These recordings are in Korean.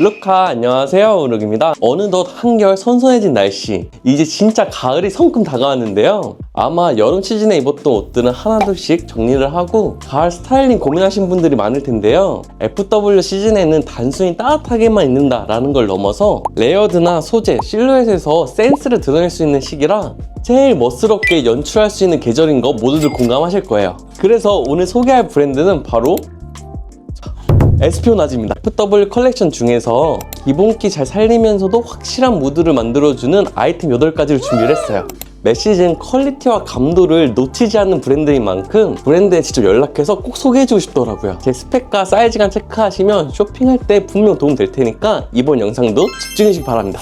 루카 안녕하세요. 우룩입니다. 어느덧 한결 선선해진 날씨. 이제 진짜 가을이 성큼 다가왔는데요. 아마 여름 시즌에 입었던 옷들은 하나둘씩 정리를 하고 가을 스타일링 고민하신 분들이 많을 텐데요. FW 시즌에는 단순히 따뜻하게만 입는다 라는 걸 넘어서 레이어드나 소재, 실루엣에서 센스를 드러낼 수 있는 시기라 제일 멋스럽게 연출할 수 있는 계절인 거 모두들 공감하실 거예요. 그래서 오늘 소개할 브랜드는 바로 에스피오나즈입니다. FW 컬렉션 중에서 기본기 잘 살리면서도 확실한 무드를 만들어주는 아이템 8가지를 준비를 했어요. 매 시즌 퀄리티와 감도를 놓치지 않는 브랜드인 만큼 브랜드에 직접 연락해서 꼭 소개해주고 싶더라고요. 제 스펙과 사이즈감 체크하시면 쇼핑할 때 분명 도움 될 테니까 이번 영상도 집중해주시기 바랍니다.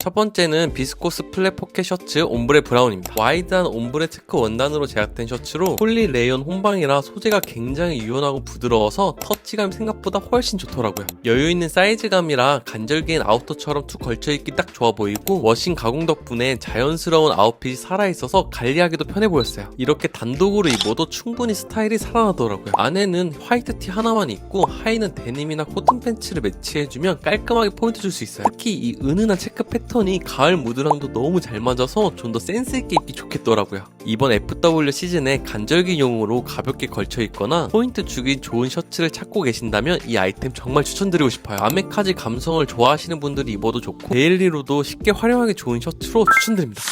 첫 번째는 비스코스 플랫 포켓 셔츠 옴브레 브라운입니다. 와이드한 옴브레 체크 원단으로 제작된 셔츠로 폴리 레이온 혼방이라 소재가 굉장히 유연하고 부드러워서 터치감이 생각보다 훨씬 좋더라고요. 여유 있는 사이즈감이라 간절기엔 아우터처럼 툭 걸쳐입기 딱 좋아 보이고 워싱 가공 덕분에 자연스러운 아웃핏이 살아있어서 관리하기도 편해 보였어요. 이렇게 단독으로 입어도 충분히 스타일이 살아나더라고요. 안에는 화이트 티 하나만 입고 하의는 데님이나 코튼 팬츠를 매치해주면 깔끔하게 포인트 줄 수 있어요. 특히 이 은은한 체크 패턴 이 가을 무드랑도 너무 잘 맞아서 좀 더 센스있게 입기 좋겠더라고요. 이번 FW 시즌에 간절기용으로 가볍게 걸쳐 입거나 포인트 주기 좋은 셔츠를 찾고 계신다면 이 아이템 정말 추천드리고 싶어요. 아메카지 감성을 좋아하시는 분들이 입어도 좋고 데일리로도 쉽게 활용하기 좋은 셔츠로 추천드립니다.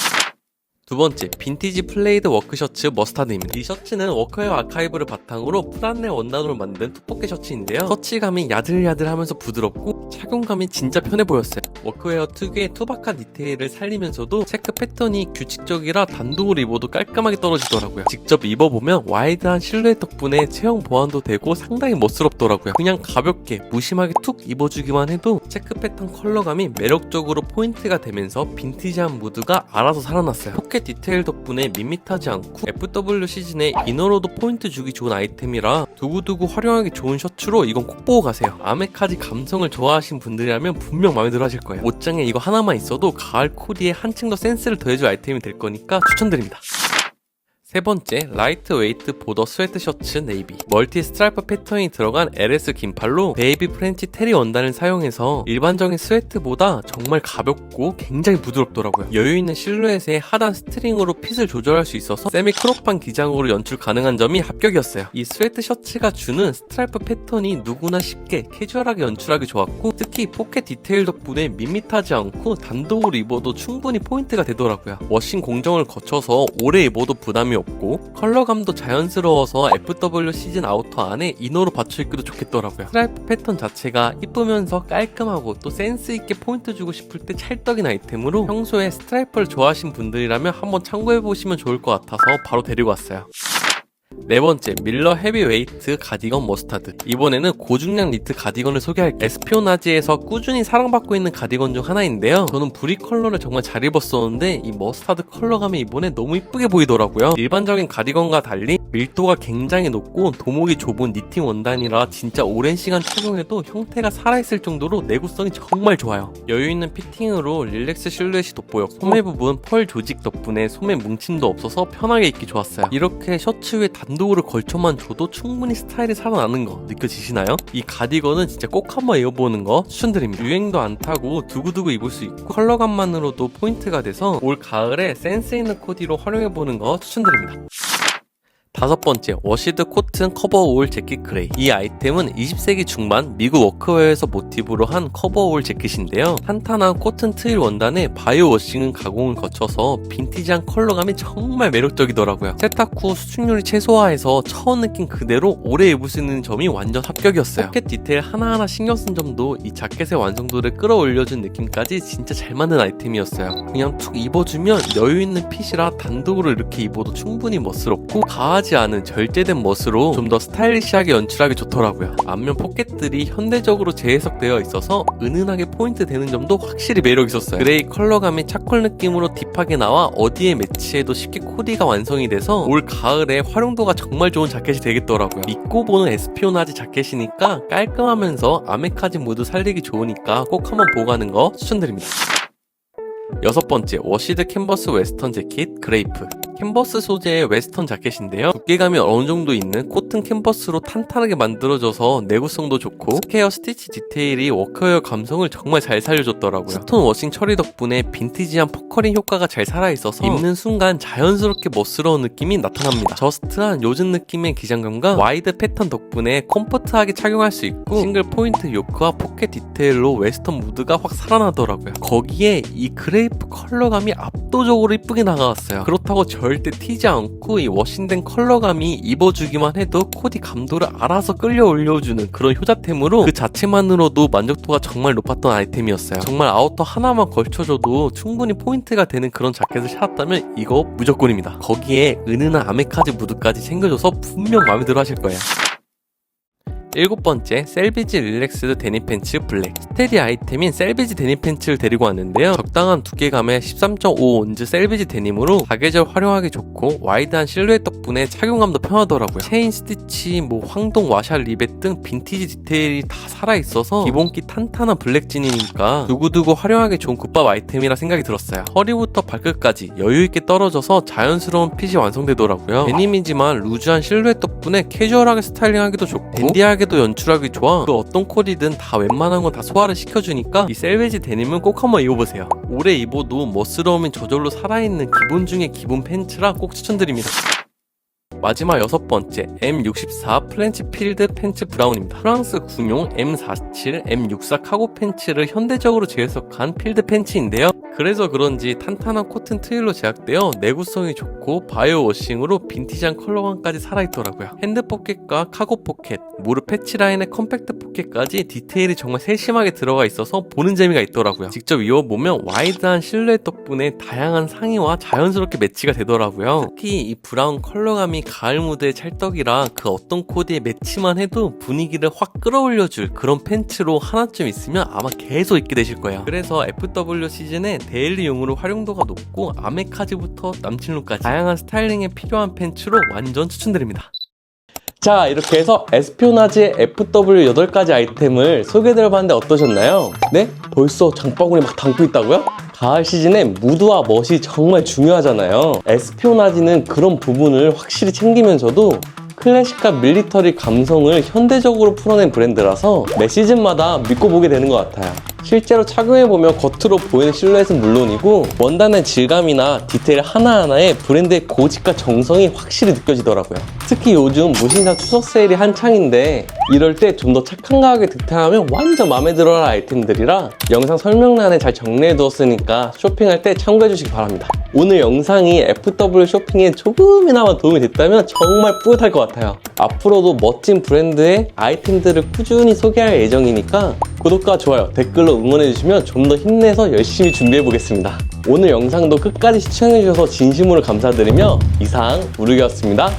두 번째, 빈티지 플레이드 워크셔츠 머스타드입니다. 이 셔츠는 워크웨어 아카이브를 바탕으로 프란넬 원단으로 만든 투포켓 셔츠인데요. 터치감이 야들야들하면서 부드럽고 착용감이 진짜 편해 보였어요. 워크웨어 특유의 투박한 디테일을 살리면서도 체크 패턴이 규칙적이라 단독으로 입어도 깔끔하게 떨어지더라고요. 직접 입어보면 와이드한 실루엣 덕분에 체형 보완도 되고 상당히 멋스럽더라고요. 그냥 가볍게 무심하게 툭 입어주기만 해도 체크 패턴 컬러감이 매력적으로 포인트가 되면서 빈티지한 무드가 알아서 살아났어요. 디테일 덕분에 밋밋하지 않고 FW 시즌에 이너로도 포인트 주기 좋은 아이템이라 두고두고 활용하기 좋은 셔츠로 이건 꼭 보고 가세요. 아메카지 감성을 좋아하신 분들이라면 분명 마음에 들어 하실 거예요. 옷장에 이거 하나만 있어도 가을 코디에 한층 더 센스를 더해줄 아이템이 될 거니까 추천드립니다. 세 번째, 라이트 웨이트 보더 스웨트 셔츠 네이비. 멀티 스트라이프 패턴이 들어간 LS 긴팔로 베이비 프렌치 테리 원단을 사용해서 일반적인 스웨트보다 정말 가볍고 굉장히 부드럽더라고요. 여유 있는 실루엣에 하단 스트링으로 핏을 조절할 수 있어서 세미 크롭한 기장으로 연출 가능한 점이 합격이었어요. 이 스웨트 셔츠가 주는 스트라이프 패턴이 누구나 쉽게 캐주얼하게 연출하기 좋았고 특히 포켓 디테일 덕분에 밋밋하지 않고 단독으로 입어도 충분히 포인트가 되더라고요. 워싱 공정을 거쳐서 오래 입어도 부담이 없고 컬러감도 자연스러워서 FW 시즌 아우터 안에 이너로 받쳐 입기도 좋겠더라고요. 스트라이프 패턴 자체가 이쁘면서 깔끔하고 또 센스 있게 포인트 주고 싶을 때 찰떡인 아이템으로 평소에 스트라이프를 좋아하신 분들이라면 한번 참고해 보시면 좋을 것 같아서 바로 데리고 왔어요. 네 번째, 밀러 헤비웨이트 가디건 머스타드. 이번에는 고중량 니트 가디건을 소개할게요. 에스피오나지에서 꾸준히 사랑받고 있는 가디건 중 하나인데요. 저는 브릭 컬러를 정말 잘 입었었는데 이 머스타드 컬러감이 이번에 너무 이쁘게 보이더라고요. 일반적인 가디건과 달리 밀도가 굉장히 높고 도목이 좁은 니팅 원단이라 진짜 오랜 시간 착용해도 형태가 살아있을 정도로 내구성이 정말 좋아요. 여유 있는 피팅으로 릴렉스 실루엣이 돋보였고 소매 부분 펄 조직 덕분에 소매 뭉침도 없어서 편하게 입기 좋았어요. 이렇게 셔츠 위에 단 독으로 걸쳐만 줘도 충분히 스타일이 살아나는 거 느껴지시나요? 이 가디건은 진짜 꼭 한번 입어보는 거 추천드립니다. 유행도 안 타고 두고두고 입을 수 있고 컬러감만으로도 포인트가 돼서 올 가을에 센스 있는 코디로 활용해보는 거 추천드립니다. 다섯 번째, 워시드 코튼 커버 올 재킷 그레이. 이 아이템은 20세기 중반 미국 워크웨어에서 모티브로 한 커버 올 재킷인데요. 탄탄한 코튼 트일 원단에 바이오 워싱 가공을 거쳐서 빈티지한 컬러감이 정말 매력적이더라고요. 세탁 후 수축률이 최소화해서 처음 느낀 그대로 오래 입을 수 있는 점이 완전 합격이었어요. 포켓 디테일 하나하나 신경 쓴 점도 이 자켓의 완성도를 끌어올려준 느낌까지 진짜 잘 만든 아이템이었어요. 그냥 툭 입어주면 여유 있는 핏이라 단독으로 이렇게 입어도 충분히 멋스럽고 가 하지 않은 절제된 멋으로 좀 더 스타일리시하게 연출하기 좋더라고요. 앞면 포켓들이 현대적으로 재해석되어 있어서 은은하게 포인트 되는 점도 확실히 매력 있었어요. 그레이 컬러감이 차콜 느낌으로 딥하게 나와 어디에 매치해도 쉽게 코디가 완성이 돼서 올 가을에 활용도가 정말 좋은 자켓이 되겠더라고요. 입고 보는 에스피오나지 자켓이니까 깔끔하면서 아메카지 무드 살리기 좋으니까 꼭 한번 보고 가는 거 추천드립니다. 여섯 번째, 워시드 캔버스 웨스턴 재킷 그레이프. 캔버스 소재의 웨스턴 자켓인데요. 두께감이 어느 정도 있는 코튼 캔버스로 탄탄하게 만들어져서 내구성도 좋고 스퀘어 스티치 디테일이 워커웨어 감성을 정말 잘 살려줬더라고요. 스톤 워싱 처리 덕분에 빈티지한 퍼커링 효과가 잘 살아있어서 입는 순간 자연스럽게 멋스러운 느낌이 나타납니다. 저스트한 요즘 느낌의 기장감과 와이드 패턴 덕분에 컴포트하게 착용할 수 있고 싱글 포인트 요크와 포켓 디테일로 웨스턴 무드가 확 살아나더라고요. 거기에 이 그레 이프 컬러감이 압도적으로 이쁘게 나가왔어요. 그렇다고 절대 튀지 않고 이 워싱된 컬러감이 입어주기만 해도 코디 감도를 알아서 끌려 올려주는 그런 효자템으로 그 자체만으로도 만족도가 정말 높았던 아이템이었어요. 정말 아우터 하나만 걸쳐줘도 충분히 포인트가 되는 그런 자켓을 찾았다면 이거 무조건입니다. 거기에 은은한 아메카지 무드까지 챙겨줘서 분명 마음에 들어 하실 거예요. 일곱 번째, 셀비지 릴렉스드 데님 팬츠 블랙. 스테디 아이템인 셀비지 데님 팬츠를 데리고 왔는데요. 적당한 두께감의 13.5 온즈 셀비지 데님으로 사계절 활용하기 좋고 와이드한 실루엣 덕분에 착용감도 편하더라고요. 체인 스티치, 뭐 황동 와샤 리벳 등 빈티지 디테일이 다 살아있어서 기본기 탄탄한 블랙 진이니까 두고두고 활용하기 좋은 굿밥 아이템이라 생각이 들었어요. 허리부터 발끝까지 여유있게 떨어져서 자연스러운 핏이 완성되더라고요. 데님이지만 루즈한 실루엣 덕분에 캐주얼하게 스타일링하기도 좋고 댄디하게 도 연출하기 좋아 그 어떤 코디든 다 웬만한 건 다 소화를 시켜주니까 이 셀베지 데님은 꼭 한번 입어보세요. 오래 입어도 멋스러움이 저절로 살아있는 기본 중에 기본 팬츠라 꼭 추천드립니다. 마지막 여섯 번째 M64 플렌치 필드 팬츠 브라운입니다. 프랑스 군용 M47, M64 카고 팬츠를 현대적으로 재해석한 필드 팬츠인데요. 그래서 그런지 탄탄한 코튼 트윌로 제작되어 내구성이 좋고 바이오 워싱으로 빈티지한 컬러감까지 살아있더라고요. 핸드 포켓과 카고 포켓, 무릎 패치 라인의 컴팩트 포켓까지 디테일이 정말 세심하게 들어가 있어서 보는 재미가 있더라고요. 직접 입어보면 와이드한 실루엣 덕분에 다양한 상의와 자연스럽게 매치가 되더라고요. 특히 이 브라운 컬러감이 가을 무드의 찰떡이라 그 어떤 코디에 매치만 해도 분위기를 확 끌어올려줄 그런 팬츠로 하나쯤 있으면 아마 계속 입게 되실 거예요. 그래서 FW 시즌에 데일리용으로 활용도가 높고 아메카지부터 남친룩까지 다양한 스타일링에 필요한 팬츠로 완전 추천드립니다. 자 이렇게 해서 에스피오나지의 FW 8가지 아이템을 소개해드려봤는데 어떠셨나요? 네? 벌써 장바구니 막 담고 있다고요? 가을 시즌에 무드와 멋이 정말 중요하잖아요 에스피오나지는 그런 부분을 확실히 챙기면서도 클래식과 밀리터리 감성을 현대적으로 풀어낸 브랜드라서 매 시즌마다 믿고 보게 되는 것 같아요 실제로 착용해보면 겉으로 보이는 실루엣은 물론이고 원단의 질감이나 디테일 하나하나에 브랜드의 고집과 정성이 확실히 느껴지더라고요. 특히 요즘 무신사 추석 세일이 한창인데 이럴 때 좀 더 착한 가격에 득템하면 완전 마음에 들어할 아이템들이라 영상 설명란에 잘 정리해 두었으니까 쇼핑할 때 참고해 주시기 바랍니다. 오늘 영상이 FW 쇼핑에 조금이나마 도움이 됐다면 정말 뿌듯할 것 같아요. 앞으로도 멋진 브랜드의 아이템들을 꾸준히 소개할 예정이니까 구독과 좋아요, 댓글로 응원해주시면 좀 더 힘내서 열심히 준비해보겠습니다. 오늘 영상도 끝까지 시청해주셔서 진심으로 감사드리며 이상 우르기였습니다.